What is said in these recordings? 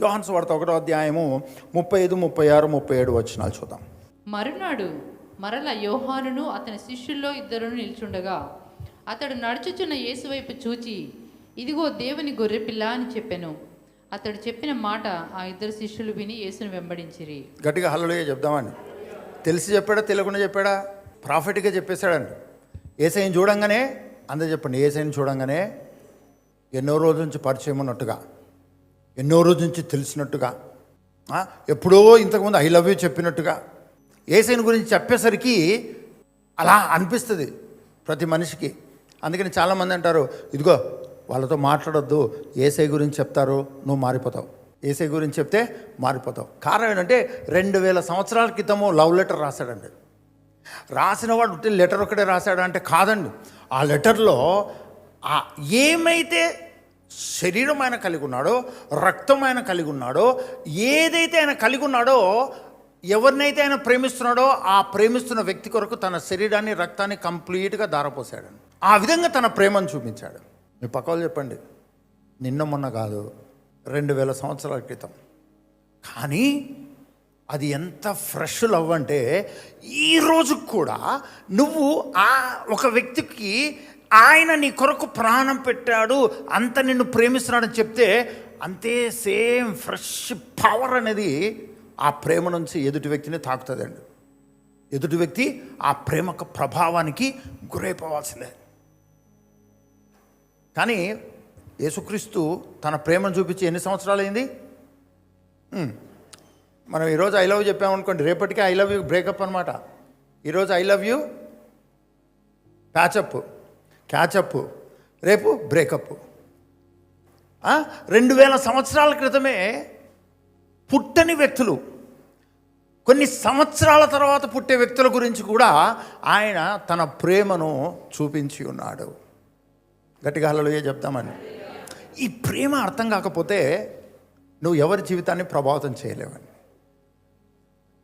యోహాన్స్ వార్త ఒకటో అధ్యాయము ముప్పై ఐదు ముప్పై ఆరు ముప్పై ఏడు వచ్చినాలు చూద్దాం. మరునాడు మరల యోహానును అతని శిష్యుల్లో ఇద్దరును నిల్చుండగా అతడు నడుచుచున్న యేసు వైపు చూచి ఇదిగో దేవుని గొర్రెపిల్ల అని చెప్పెను. అతడు చెప్పిన మాట ఆ ఇద్దరు శిష్యులు విని యేసును వెంబడించిరి. గట్టిగా హల్లలోయ చెప్దామండి. తెలిసి చెప్పాడా తెలియకుండా చెప్పాడా? ప్రాఫిట్గా చెప్పేశాడండి. ఏసైని చూడంగానే అందరూ చెప్పండి ఏసైని చూడంగానే ఎన్నో రోజుల నుంచి పరిచయం ఉన్నట్టుగా. ఎన్నో రోజు నుంచి తెలిసినట్టుగా ఎప్పుడో ఇంతకుముందు ఐ లవ్ యూ చెప్పినట్టుగా ఏసైని గురించి చెప్పేసరికి అలా అనిపిస్తుంది ప్రతి మనిషికి. అందుకని చాలామంది అంటారు ఇదిగో వాళ్ళతో మాట్లాడొద్దు ఏసై గురించి చెప్తారు నువ్వు మారిపోతావు. ఏసై గురించి చెప్తే మారిపోతావు. కారణం ఏంటంటే రెండు వేల సంవత్సరాల క్రితము లవ్ లెటర్ రాశాడండి. రాసిన వాడు లెటర్ ఒకటే రాశాడు అంటే కాదండి. ఆ లెటర్లో ఏమైతే శరీరం ఆయన కలిగి ఉన్నాడో రక్తం ఆయన కలిగి ఉన్నాడో ఏదైతే ఆయన కలిగి ఉన్నాడో ఎవరినైతే ఆయన ప్రేమిస్తున్నాడో ఆ ప్రేమిస్తున్న వ్యక్తి కొరకు తన శరీరాన్ని రక్తాన్ని కంప్లీట్గా దారపోసాడు ఆ విధంగా తన ప్రేమను చూపించాడు. మీ పక్కవాళ్ళు చెప్పండి. నిన్న మొన్న కాదు రెండు వేల సంవత్సరాల క్రితం. కానీ అది ఎంత ఫ్రెష్ లవ్ అంటే ఈ కూడా నువ్వు ఆ ఒక వ్యక్తికి ఆయన నీ కొరకు ప్రాణం పెట్టాడు అంత నిన్ను ప్రేమిస్తున్నాడని చెప్తే అంతే సేమ్ ఫ్రెష్ పవర్ అనేది ఆ ప్రేమ నుంచి ఎదుటి వ్యక్తిని తాకుతుందండి. ఎదుటి వ్యక్తి ఆ ప్రేమకు ప్రభావానికి గురైపోవాల్సిందే. కానీ యేసుక్రీస్తు తన ప్రేమను చూపించి ఎన్ని సంవత్సరాలు అయింది? మనం ఈరోజు ఐ లవ్ చెప్పామనుకోండి రేపటికి ఐ లవ్ యూ బ్రేకప్ అనమాట ఈరోజు I love you patch up. Catch up రేపు బ్రేకప్ రెండు వేల సంవత్సరాల క్రితమే పుట్టని వ్యక్తులు. కొన్ని సంవత్సరాల తర్వాత పుట్టే వ్యక్తుల గురించి కూడా ఆయన తన ప్రేమను చూపించి ఉన్నాడు. గట్టిగా హల్లలుగా చెప్తామని ఈ ప్రేమ అర్థం కాకపోతే నువ్వు ఎవరి జీవితాన్ని ప్రభావితం చేయలేవని.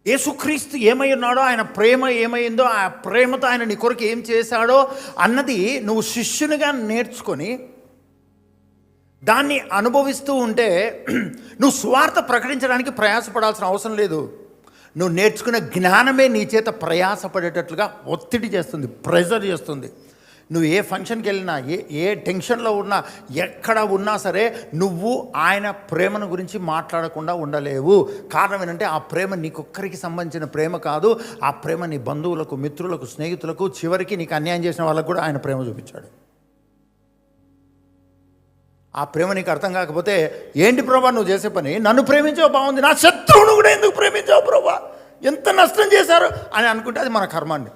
యేసుక్రీస్తు ఏమై ఉన్నాడో ఆయన ప్రేమ ఏమైందో ఆ ప్రేమతో ఆయన నీ కొరకు ఏం చేశాడో అన్నది నువ్వు శిష్యునిగా నేర్చుకొని దాన్ని అనుభవిస్తూ ఉంటే నువ్వు స్వార్థ ప్రకటించడానికి ప్రయాసపడాల్సిన అవసరం లేదు. నువ్వు నేర్చుకున్న జ్ఞానమే నీ చేత ప్రయాసపడేటట్లుగా ఒత్తిడి చేస్తుంది ప్రెజర్ చేస్తుంది. నువ్వు ఏ ఫంక్షన్కి వెళ్ళినా ఏ ఏ టెన్షన్లో ఉన్నా ఎక్కడ ఉన్నా సరే నువ్వు ఆయన ప్రేమను గురించి మాట్లాడకుండా ఉండలేవు. కారణం ఏంటంటే ఆ ప్రేమ నీకొక్కరికి సంబంధించిన ప్రేమ కాదు. ఆ ప్రేమ నీ బంధువులకు మిత్రులకు స్నేహితులకు చివరికి నీకు అన్యాయం చేసిన వాళ్ళకు కూడా ఆయన ప్రేమ చూపించాడు. ఆ ప్రేమ నీకు అర్థం కాకపోతే ఏంటి ప్రభా నువ్వు చేసే పని? నన్ను ప్రేమించావు బాగుంది. నా శత్రువును కూడా ఎందుకు ప్రేమించావు ప్రభా? ఎంత నష్టం చేశారు? అని అనుకుంటే అది మన కర్మాన్ని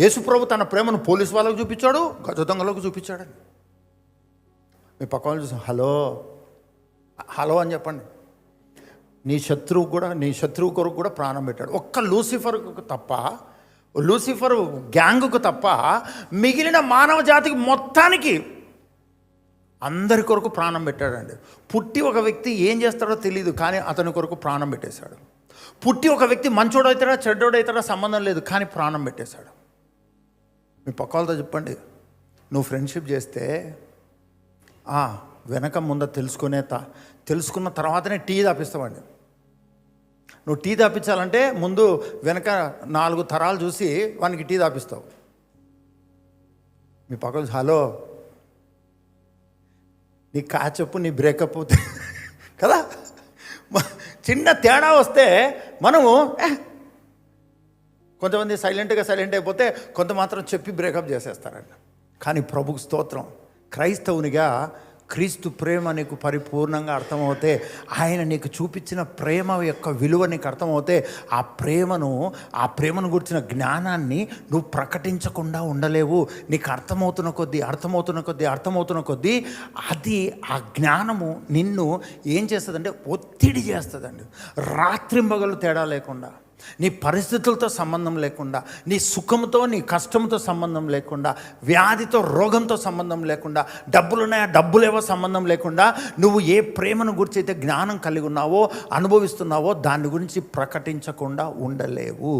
యేసుప్రభు తన ప్రేమను పోలీసు వాళ్ళకు చూపించాడు గజ దొంగలకు చూపించాడని మీ పక్క వాళ్ళు చూసి హలో హలో అని చెప్పండి. నీ శత్రువు కూడా నీ శత్రువు కొరకు కూడా ప్రాణం పెట్టాడు. ఒక్క లూసిఫర్కు తప్ప లూసిఫర్ గ్యాంగుకు తప్ప మిగిలిన మానవ జాతికి మొత్తానికి అందరి కొరకు ప్రాణం పెట్టాడండి. పుట్టి ఒక వ్యక్తి ఏం చేస్తాడో తెలియదు కానీ అతని కొరకు ప్రాణం పెట్టేశాడు. పుట్టి ఒక వ్యక్తి మంచోడవుతాడా చెడ్డోడవుతాడా సంబంధం లేదు కానీ ప్రాణం పెట్టేశాడు. మీ పక్క వాళ్ళతో చెప్పండి. నువ్వు ఫ్రెండ్షిప్ చేస్తే వెనక ముంద తెలుసుకునే తా తెలుసుకున్న తర్వాతనే టీ తాపిస్తామండి. నువ్వు టీ తాపించాలంటే ముందు వెనక నాలుగు తరాలు చూసి వానికి టీ తాపిస్తావు. మీ పక్కన హలో నీ కాచప్పు నీ బ్రేకప్ కదా? చిన్న తేడా వస్తే మనము కొంతమంది సైలెంట్గా సైలెంట్ అయిపోతే కొంత మాత్రం చెప్పి బ్రేకప్ చేసేస్తారంట. కానీ ప్రభుకు స్తోత్రం. క్రైస్తవునిగా క్రీస్తు ప్రేమ నీకు పరిపూర్ణంగా అర్థమవుతే ఆయన నీకు చూపించిన ప్రేమ యొక్క విలువ నీకు అర్థమవుతే ఆ ప్రేమను ఆ ప్రేమను గురించిన జ్ఞానాన్ని నువ్వు ప్రకటించకుండా ఉండలేవు. నీకు అర్థమవుతున్న కొద్దీ అర్థమవుతున్న కొద్దీ అర్థమవుతున్న కొద్దీ అది ఆ జ్ఞానము నిన్ను ఏం చేస్తుందంటే ఒత్తిడి చేస్తుందండి. రాత్రింబగలు తేడా లేకుండా. నీ పరిస్థితులతో సంబంధం లేకుండా నీ సుఖంతో నీ కష్టంతో సంబంధం లేకుండా వ్యాధితో రోగంతో సంబంధం లేకుండా డబ్బులున్నాయా డబ్బులేవో సంబంధం లేకుండా నువ్వు ఏ ప్రేమను గురించి అయితే జ్ఞానం కలిగి ఉన్నావో అనుభవిస్తున్నావో దాని గురించి ప్రకటించకుండా ఉండలేవు.